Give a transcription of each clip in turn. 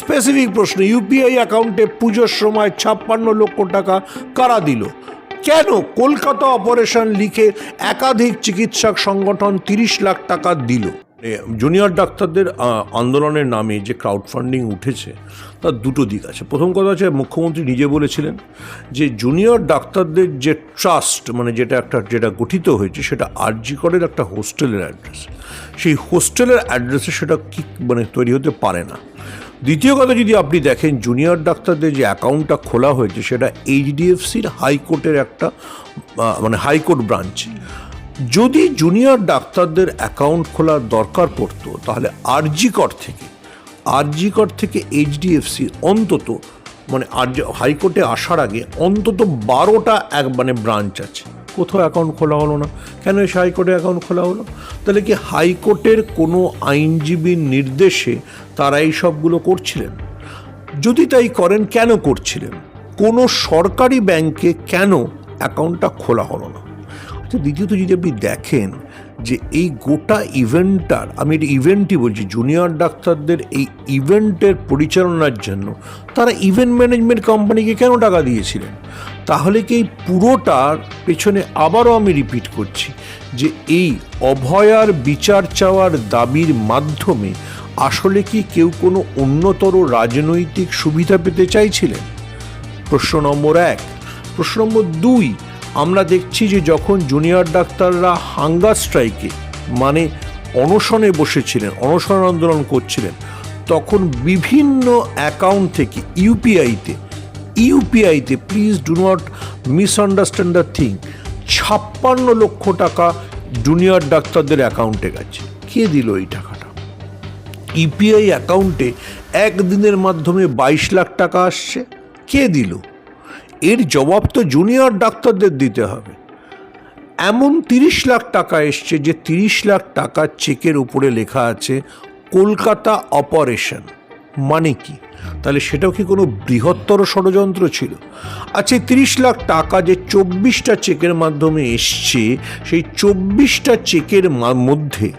Specific প্রশ্ন UPI অ্যাকাউন্টে পুজোর সময় ছাপ্পান্ন লক্ষ টাকা কারা দিল? কেন কলকাতা অপারেশন লিখে একাধিক চিকিৎসক সংগঠন তিরিশ লাখ টাকা দিল? জুনিয়র ডাক্তারদের আন্দোলনের নামে যে ক্রাউড ফান্ডিং উঠেছে, তার দুটো দিক আছে। প্রথম কথা হচ্ছে, মুখ্যমন্ত্রী নিজে বলেছিলেন যে জুনিয়র ডাক্তারদের যে ট্রাস্ট মানে যেটা একটা, যেটা গঠিত হয়েছে, সেটা আরজিকরের একটা হোস্টেলের অ্যাড্রেস সেই হোস্টেলের অ্যাড্রেসে সেটা কি মানে তৈরি হতে পারে না। দ্বিতীয় কথা, যদি আপনি দেখেন জুনিয়র ডাক্তারদের যে অ্যাকাউন্টটা খোলা হয়েছে, সেটা এইচডিএফসির হাইকোর্টের একটা মানে হাইকোর্ট ব্রাঞ্চ যদি জুনিয়র ডাক্তারদের অ্যাকাউন্ট খোলার দরকার পড়তো, তাহলে আরজিকর থেকে আরজিকর থেকে এইচডিএফসি অন্তত মানে আর হাইকোর্টে আসার আগে অন্তত বারোটা এক মানে ব্রাঞ্চ আছে। কোথাও অ্যাকাউন্ট খোলা হলো না। কেন এসে হাইকোর্টে অ্যাকাউন্ট খোলা হলো? তাহলে কি হাইকোর্টের কোনো আইনজীবীর নির্দেশে তারা এই সবগুলো করছিলেন? যদি তাই করেন, কেন করছিলেন? কোনো সরকারি ব্যাংকে কেন অ্যাকাউন্টটা খোলা হলো না? আচ্ছা দ্বিতীয়ত যদি আপনি দেখেন যে এই গোটা ইভেন্টটার আমি এটা ইভেন্টই বলছি জুনিয়র ডাক্তারদের এই ইভেন্টের পরিচালনার জন্য তারা ইভেন্ট ম্যানেজমেন্ট কোম্পানিকে কেন টাকা দিয়েছিলেন? তাহলে কি এই পুরোটার পেছনে আবারও আমি রিপিট করছি যে এই অভয়ার বিচার চাওয়ার দাবির মাধ্যমে আসলে কি কেউ কোনো অন্যতর রাজনৈতিক সুবিধা পেতে চাইছিলেন? প্রশ্ন নম্বর এক। প্রশ্ন নম্বর দুই, আমরা দেখছি যে যখন জুনিয়র ডাক্তাররা হাঙ্গার স্ট্রাইকে মানে অনশনে বসেছিলেন, অনশন আন্দোলন করছিলেন, তখন বিভিন্ন অ্যাকাউন্ট থেকে ইউপিআইতে ইউপিআইতে please do not misunderstand the thing ছাপ্পান্ন লক্ষ টাকা জুনিয়র ডাক্তারদের অ্যাকাউন্টে গেছে। কে দিল এই টাকাটা? ইপিআই অ্যাকাউন্টে একদিনের মাধ্যমে বাইশ লাখ টাকা আসছে। কে দিল? এর জবাব তো জুনিয়র ডাক্তারদের দিতে হবে। এমন তিরিশ লাখ টাকা এসছে যে তিরিশ লাখ টাকা চেকের উপরে লেখা আছে, কলকাতা অপারেশন মানে কি? তাহলে সেটাও কি কোনো বৃহত্তর ষড়যন্ত্র ছিল? আচ্ছা তিরিশ লাখ টাকা যে চব্বিশটা চেকের মাধ্যমে এসছে, সেই চব্বিশটা চেকের মধ্যে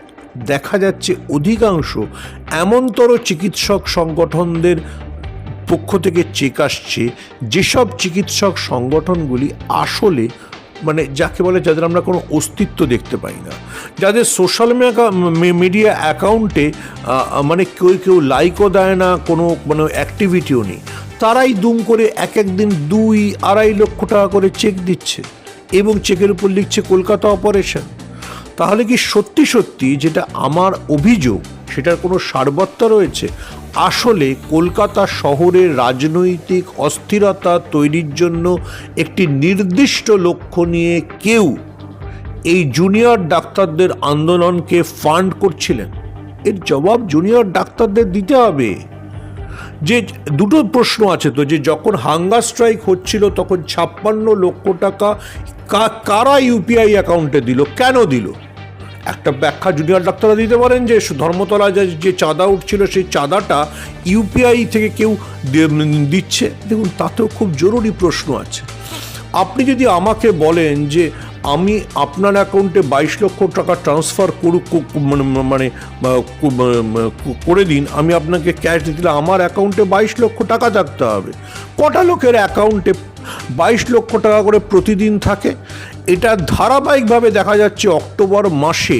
দেখা যাচ্ছে অধিকাংশ এমনতর চিকিৎসক সংগঠনদের পক্ষ থেকে চেক আসছে, যেসব চিকিৎসক সংগঠনগুলি আসলে মানে যাকে বলে যাদের আমরা কোনো অস্তিত্ব দেখতে পাই না। যাদের সোশ্যাল মিডিয়া অ্যাকাউন্টে মানে কেউ কেউ লাইকও দেয় না, কোনো মানে অ্যাক্টিভিটিও নেই। তারাই দুম করে এক এক দিন দুই, আড়াই লক্ষ টাকা করে চেক দিচ্ছে এবং চেকের উপর লিখছে কলকাতা অপারেশন তাহলে কি সত্যি সত্যি যেটা আমার অভিযোগ সেটার কোনো সারবত্তা রয়েছে? আসলে কলকাতা শহরের রাজনৈতিক অস্থিরতা তৈরির জন্য একটি নির্দিষ্ট লক্ষ্য নিয়ে কেউ এই জুনিয়র ডাক্তারদের আন্দোলনকে ফান্ড করছিলেন। এর জবাব জুনিয়র ডাক্তারদের দিতে হবে। যে দুটো প্রশ্ন আছে তো, যে যখন হাঙ্গার স্ট্রাইক হচ্ছিল তখন ছাপ্পান্ন লক্ষ টাকা কারা ইউপিআই অ্যাকাউন্টে দিল? কেন দিল? একটা ব্যাখ্যা জুনিয়র ডাক্তাররা দিতে পারেন যে ধর্মতলা যে চাঁদা উঠছিল, সেই চাঁদাটা ইউপিআই থেকে কেউ দিচ্ছে? দেখুন, তাতেও খুব জরুরি প্রশ্ন আছে। আপনি যদি আমাকে বলেন যে, আমি আপনার অ্যাকাউন্টে বাইশ লক্ষ টাকা ট্রান্সফার করুক মানে মানে করে দিন, আমি আপনাকে ক্যাশ দিলে আমার অ্যাকাউন্টে বাইশ লক্ষ টাকা থাকতে হবে। কটা লোকের অ্যাকাউন্টে বাইশ লক্ষ টাকা করে প্রতিদিন থাকে? এটা ধারাবাহিকভাবে দেখা যাচ্ছে অক্টোবর মাসে।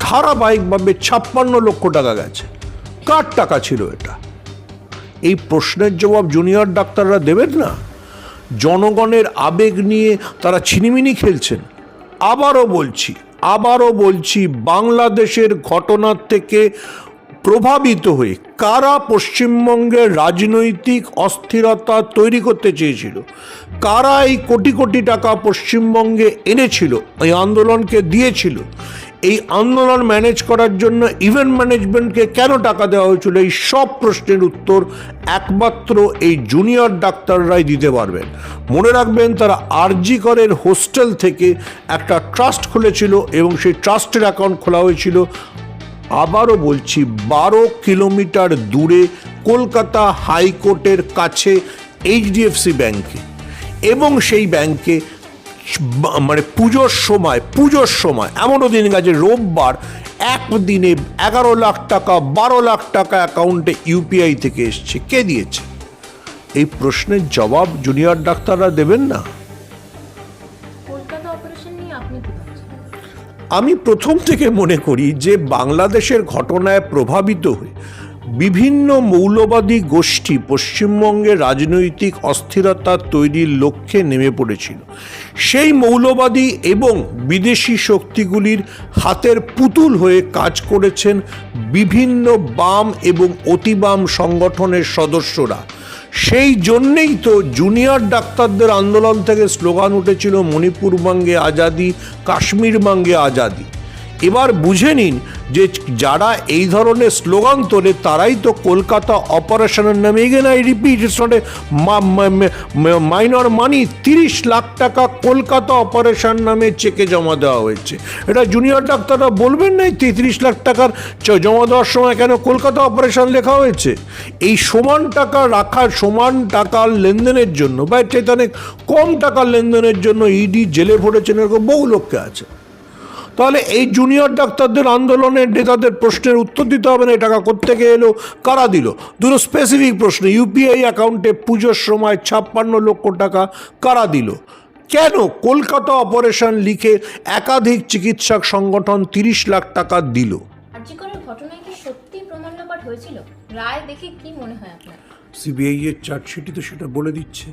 ধারাবাহিকভাবে ছাপ্পান্ন লক্ষ টাকা গেছে। কার টাকা ছিল এটা? এই প্রশ্নের জবাব জুনিয়র ডাক্তাররা দেবেন না? জনগণের আবেগ নিয়ে তারা ছিনিমিনি খেলছেন। আবারও বলছি আবারও বলছি, বাংলাদেশের ঘটনার থেকে প্রভাবিত হয়ে কারা পশ্চিমবঙ্গের রাজনৈতিক অস্থিরতা তৈরি করতে চেয়েছিল? কারা এই কোটি কোটি টাকা পশ্চিমবঙ্গে এনেছিল? এই আন্দোলনকে দিয়েছিল? এই আন্দোলন ম্যানেজ করার জন্য ইভেন্ট ম্যানেজমেন্টকে কেন টাকা দেওয়া হয়েছিল? এই সব প্রশ্নের উত্তর একমাত্র এই জুনিয়র ডাক্তাররাই দিতে পারবেন। মনে রাখবেন, তারা আরজি করের হোস্টেল থেকে একটা ট্রাস্ট খুলেছিল এবং সেই ট্রাস্টের অ্যাকাউন্ট খোলা হয়েছিল আবারও বলছি, বারো কিলোমিটার দূরে কলকাতা হাইকোর্টের কাছে এইচডিএফসি ব্যাংকে। এবং সেই ব্যাংকে মানে পুজোর সময় পুজোর সময়, এমনও দিন গেছে, রোববার একদিনে এগারো লাখ টাকা, বারো লাখ টাকা অ্যাকাউন্টে ইউপিআই থেকে এসছে। কে দিয়েছে? এই প্রশ্নের জবাব জুনিয়র ডাক্তাররা দেবেন না। আমি প্রথম থেকে মনে করি যে বাংলাদেশের ঘটনায় প্রভাবিত হয়ে বিভিন্ন মৌলবাদী গোষ্ঠী পশ্চিমবঙ্গে রাজনৈতিক অস্থিরতা তৈরির লক্ষ্যে নেমে পড়েছিল। সেই মৌলবাদী এবং বিদেশি শক্তিগুলির হাতের পুতুল হয়ে কাজ করেছেন বিভিন্ন বাম এবং অতিবাম সংগঠনের সদস্যরা। সেই জন্যেই তো জুনিয়র ডাক্তারদের আন্দোলন থেকে স্লোগান উঠেছিল মণিপুর বাঙ্গে আজাদি, কাশ্মীর বাঙ্গে আজাদি। এবার বুঝে নিন যে যারা এই ধরনের স্লোগান তোলে, তারাই তো কলকাতা অপারেশনের নামে again I repeat it's minor money তিরিশ লাখ টাকা কলকাতা অপারেশন নামে চেকে জমা দেওয়া হয়েছে। এটা জুনিয়র ডাক্তাররা বলবেন না তিরিশ লাখ টাকার জমা দেওয়ার সময় কেন কলকাতা অপারেশন লেখা হয়েছে? এই সমান টাকা রাখার, সমান টাকার লেনদেনের জন্য, বা চাইতে অনেক কম টাকার লেনদেনের জন্য ইডি জেলে ভরেছেন, এরকম বহু লোককে আছে। তাহলে এই জুনিয়র ডাক্তারদের আন্দোলনের নেতাদের প্রশ্নের উত্তর দিতে হবে না এই টাকা কোত্থেকে এলো কারা দিল? দুটো স্পেসিফিক প্রশ্ন ইউপিআই অ্যাকাউন্টে পুজোর সময় ছাপ্পান্ন লক্ষ টাকা কারা দিল? কেন কলকাতা অপারেশন লিখে একাধিক চিকিৎসক সংগঠন তিরিশ লাখ টাকা দিল? আর্যিকরের ঘটনায় কি সত্যি প্রমাণ হয়েছিল? রায় দেখে কি মনে হয় আপনার? সিবিআই এর চার্জশিটই তো সেটা বলে দিচ্ছে।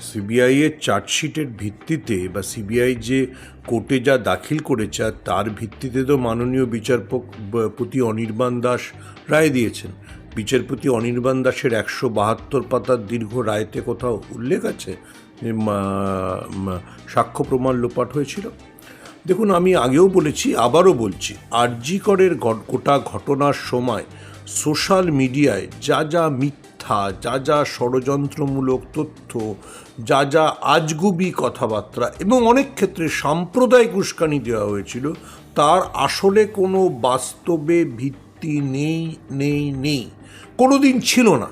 সিবিআই এর চার্জশিটের ভিত্তিতে বা সিবিআই যে কোর্টে যা দাখিল করেছে তার ভিত্তিতে তো মাননীয় বিচারপতি অনির্বাণ দাস রায় দিয়েছেন। বিচারপতি অনির্বাণ দাসের একশো বাহাত্তর পাতার দীর্ঘ রায়তে কোথাও উল্লেখ আছে সাক্ষ্য প্রমাণ লোপাট হয়েছিল? দেখুন, আমি আগেও বলেছি, আবারও বলছি আরজিকরের ঘট- গোটা ঘটনার সময় সোশ্যাল মিডিয়ায় যা যা মিথ্যা যা যা ষড়যন্ত্রমূলক তথ্য, যা যা আজগুবি কথাবার্তা এবং অনেক ক্ষেত্রে সাম্প্রদায়িক উস্কানি দেওয়া হয়েছিল, তার আসলে কোনো বাস্তবে ভিত্তি নেই নেই নেই। কোনোদিন ছিল না।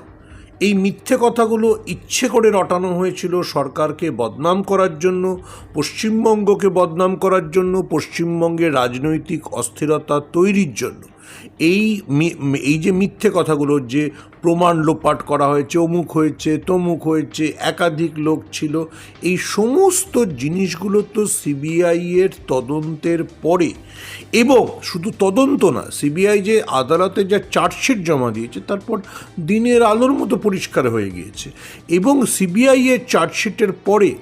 এই মিথ্যে কথাগুলো ইচ্ছে করে রটানো হয়েছিল সরকারকে বদনাম করার জন্য, পশ্চিমবঙ্গকে বদনাম করার জন্য, পশ্চিমবঙ্গে রাজনৈতিক অস্থিরতা তৈরির জন্য। এই এই যে মিথ্যে কথাগুলো যে প্রমাণ লোপাট করা হয়েছে, অমুক হয়েছে, তমুক হয়েছে, একাধিক লোক ছিল। এই সমস্ত জিনিসগুলো তো সিবিআইয়ের তদন্তের পরে। এবং শুধু তদন্ত না, সিবিআই যে আদালতে যা চার্জশিট জমা দিয়েছে, তারপর দিনের আলোর মতো পরিষ্কার হয়ে গিয়েছে। এবং সিবিআইয়ের চার্জশিটের পরে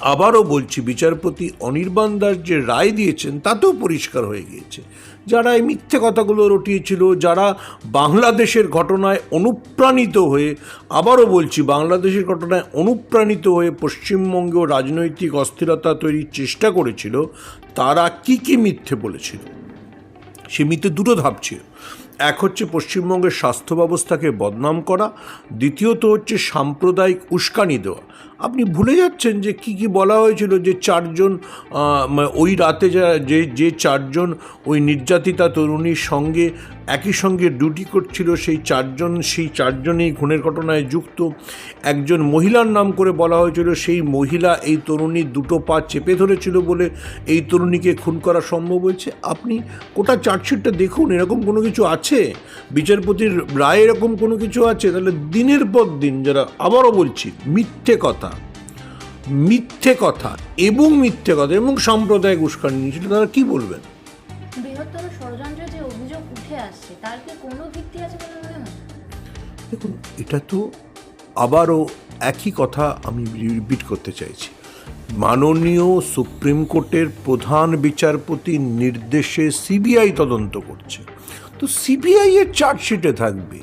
আবারও বলছি, বিচারপতি অনির্বাণ দাস যে রায় দিয়েছেন, তাতেও পরিষ্কার হয়ে গিয়েছে। যারা এই মিথ্যে কথাগুলো রটিয়েছিল, যারা বাংলাদেশের ঘটনায় অনুপ্রাণিত হয়ে, আবারও বলছি, বাংলাদেশের ঘটনায় অনুপ্রাণিত হয়ে পশ্চিমবঙ্গেও রাজনৈতিক অস্থিরতা তৈরির চেষ্টা করেছিল, তারা কি কি মিথ্যে বলেছিল? সে মিথ্যে দুটো ধাপ ছিল। এক হচ্ছে পশ্চিমবঙ্গের স্বাস্থ্য ব্যবস্থাকে বদনাম করা, দ্বিতীয়ত হচ্ছে সাম্প্রদায়িক উস্কানি দেওয়া। আপনি ভুলে যাচ্ছেন যে কি কি বলা হয়েছিল যে চারজন মানে ওই রাতে যা, যে যে চারজন ওই নির্যাতিতা তরুণীর সঙ্গে একই সঙ্গে ডিউটি করছিল, সেই চারজন, সেই চারজনেই খুনের ঘটনায় যুক্ত। একজন মহিলার নাম করে বলা হয়েছিল, সেই মহিলা এই তরুণীর দুটো পা চেপে ধরেছিল বলে এই তরুণীকে খুন করা সম্ভব হয়েছে। আপনি গোটা চার্জশিটটা দেখুন, এরকম কোনো কিছু আছে বিচারপতির রায় এরকম কোনো কিছু আছে? তাহলে দিনের পর দিন যারা আবারও বলছি মিথ্যে কথা। মিথ্যে কথা এবং মিথ্যে কথা এবং সাম্প্রদায়িক উস্কানি নিয়েছিল তারা কি বলবেন? বৃহত্তর ষড়যন্ত্রের যে অভিযোগ উঠে আসছে তার কি কোনো ভিত্তি আছে বলে মনে হয়? দেখুন এটা তো আবারও একই কথা আমি রিপিট করতে চাইছি। মাননীয় সুপ্রিম কোর্টের প্রধান বিচারপতির নির্দেশে সিবিআই তদন্ত করছে। তো সিবিআই এর চার্জশিটে থাকবে।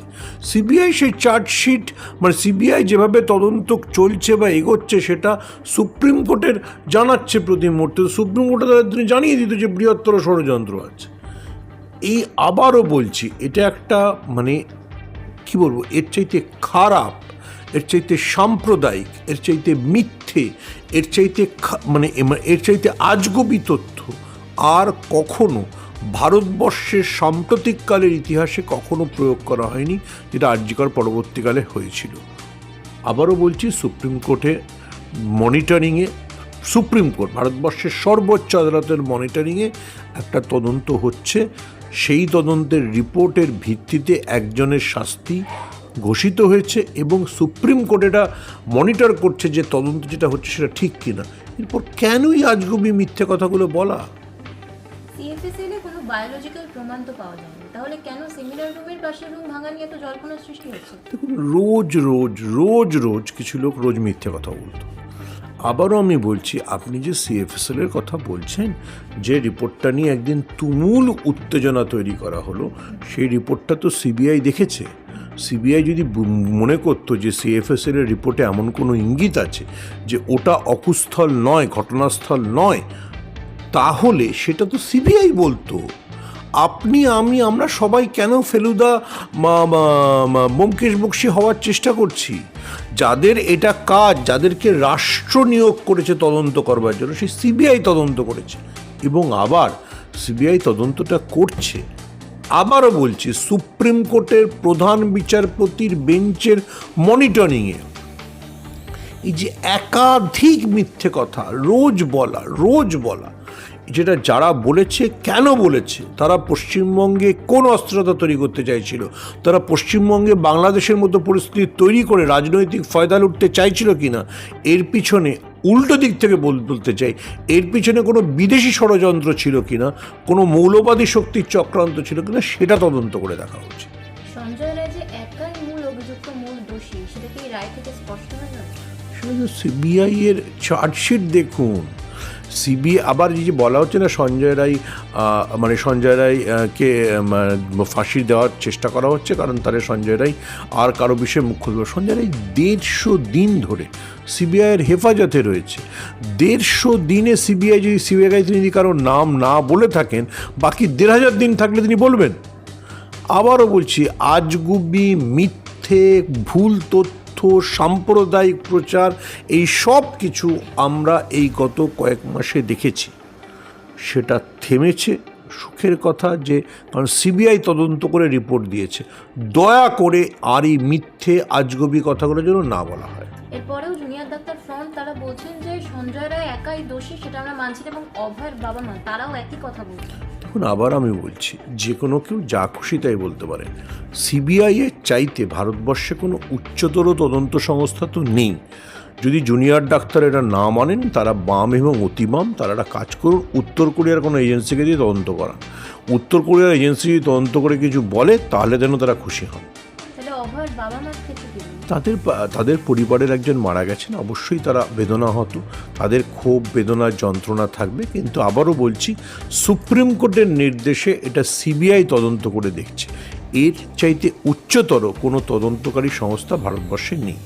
সিবিআই সেই চার্জশিট মানে সিবিআই যেভাবে তদন্ত চলছে বা এগোচ্ছে সেটা সুপ্রিম কোর্টের জানাচ্ছে প্রতি মুহূর্তে। সুপ্রিম কোর্টে তাদের তিনি জানিয়ে দিত যে বৃহত্তর ষড়যন্ত্র আছে। এই আবারও বলছি, এটা একটা মানে কি বলব, এর চাইতে খারাপ, এর চাইতে সাম্প্রদায়িক, এর চাইতে মিথ্যে, এর চাইতে মানে এর চাইতে আজগবি তথ্য আর কখনো ভারতবর্ষের সাম্প্রতিককালের ইতিহাসে কখনো প্রয়োগ করা হয়নি, যেটা আর্যিকর পরবর্তীকালে হয়েছিল। আবারও বলছি, সুপ্রিম কোর্টে মনিটরিংয়ে, সুপ্রিম কোর্ট, ভারতবর্ষের সর্বোচ্চ আদালতের মনিটরিংয়ে একটা তদন্ত হচ্ছে। সেই তদন্তের রিপোর্টের ভিত্তিতে একজনের শাস্তি ঘোষিত হয়েছে এবং সুপ্রিম কোর্ট এটা মনিটর করছে যে তদন্ত যেটা হচ্ছে সেটা ঠিক কিনা। এরপর কেনই আজগুবি মিথ্যে কথাগুলো বলা? বায়োলজিক্যাল প্রমাণ তো পাওয়া যায়নি। তাহলে কেন সিমিলার রুমের পাশের রুম ভাঙা নিয়ে তো জল্পনার সৃষ্টি হচ্ছে? দেখুন, রোজ রোজ রোজ রোজ কিছু লোক রোজ মিথ্যে কথা বলতো। আবারও আমি বলছি, আপনি যে সিএফএসএল এর কথা বলছেন, যে রিপোর্টটা নিয়ে একদিন তুমুল উত্তেজনা তৈরি করা হলো, সেই রিপোর্টটা তো সিবিআই দেখেছে। সিবিআই যদি মনে করতো যে সিএফএসএল এর রিপোর্টে এমন কোনো ইঙ্গিত আছে যে ওটা অকুস্থল নয়, ঘটনাস্থল নয় তাহলে সেটা তো সিবিআই বলতো। আপনি, আমি, আমরা সবাই কেন ফেলুদা, মা- মা- মা- ব্যোমকেশ বক্সি হওয়ার চেষ্টা করছি? যাদের এটা কাজ, যাদেরকে রাষ্ট্র নিয়োগ করেছে তদন্ত করবার জন্য, সেই সিবিআই তদন্ত করেছে। এবং আবার সিবিআই তদন্তটা করছে। আবারও বলছি, সুপ্রিম কোর্টের প্রধান বিচারপতির বেঞ্চের মনিটরিংয়ে এই যে একাধিক মিথ্যে কথা, রোজ বলা রোজ বলা যেটা যারা বলেছে কেন বলেছে? তারা পশ্চিমবঙ্গে কোন অস্ত্রতা তৈরি করতে চাইছিল? তারা পশ্চিমবঙ্গে বাংলাদেশের মতো পরিস্থিতি তৈরি করে রাজনৈতিক ফয়দা লুটতে চাইছিল কি না এর পিছনে উল্টো দিক থেকে বল- বলতে চাই এর পিছনে কোনো বিদেশি ষড়যন্ত্র ছিল কিনা? কোনো মৌলবাদী শক্তির চক্রান্ত ছিল কি না সেটা তদন্ত করে দেখা উচিত সঞ্জয় রায় যে একাই মূল অভিযুক্ত মূল দোষী। সেটা কি রায় থেকে স্পষ্ট হয়ে গেল সেটা সিবিআই এর চার্জশিট দেখুন। সিবিআই আবার এই যে বলা হচ্ছে না সঞ্জয় রায় মানে সঞ্জয় রায়কে ফাঁসি দেওয়ার চেষ্টা করা হচ্ছে, কারণ তাহলে সঞ্জয় রায় আর কারও বিষয়ে মুখ খুলবে সঞ্জয় রায় দেড়শো দিন ধরে সিবিআইয়ের হেফাজতে রয়েছে। দেড়শো দিনে সিবিআই যদি সিবিআই তিনি যদি কারও নাম না বলে থাকেন, বাকি দেড় হাজার দিন থাকলে তিনি বলবেন। আবারও বলছি, আজগুবি মিথ্যে, ভুল তথ্য সাম্প্রদায়িক প্রচার, এই সব কিছু আমরা এই গত কয়েক মাসে দেখেছি। সেটা থেমেছে, সুখের কথা যে, কারণ সিবিআই তদন্ত করে রিপোর্ট দিয়েছে। দয়া করে আর এই মিথ্যে, আজগবি কথাগুলোর জন্য না বলা হয়। এরপরেও জুনিয়র ডাক্তার ফ্রন্ট তারা বলছেন যে, সঞ্জয় রায় একাই দোষী, সেটা আমরা মানছি এবং অভয়ের বাবা মা, তারাও একই কথা দেখুন আবার আমি বলছি, যে কোনো কেউ যা খুশি তাই বলতে পারে। সিবিআই এর চাইতে ভারতবর্ষে কোনো উচ্চতর তদন্ত সংস্থা তো নেই। যদি জুনিয়র ডাক্তার এরা না মানেন, তারা বাম এবং অতিবাম, তারা একটা কাজ করুন, উত্তর কোরিয়ার কোনো এজেন্সিকে দিয়ে তদন্ত করা উত্তর কোরিয়ার এজেন্সি যদি তদন্ত করে কিছু বলে, তাহলে যেন তারা খুশি হন। তাহলে অভয়ের বাবা বলবেন? তাদের তাদের পরিবারের একজন মারা গেছেন, অবশ্যই তারা বেদনা হতো তাদের ক্ষোভ বেদনা যন্ত্রণা থাকবে, কিন্তু আবারও বলছি, সুপ্রিম কোর্টের নির্দেশে এটা সিবিআই তদন্ত করে দেখছে। এর চাইতে উচ্চতর কোনো তদন্তকারী সংস্থা ভারতবর্ষে নেই।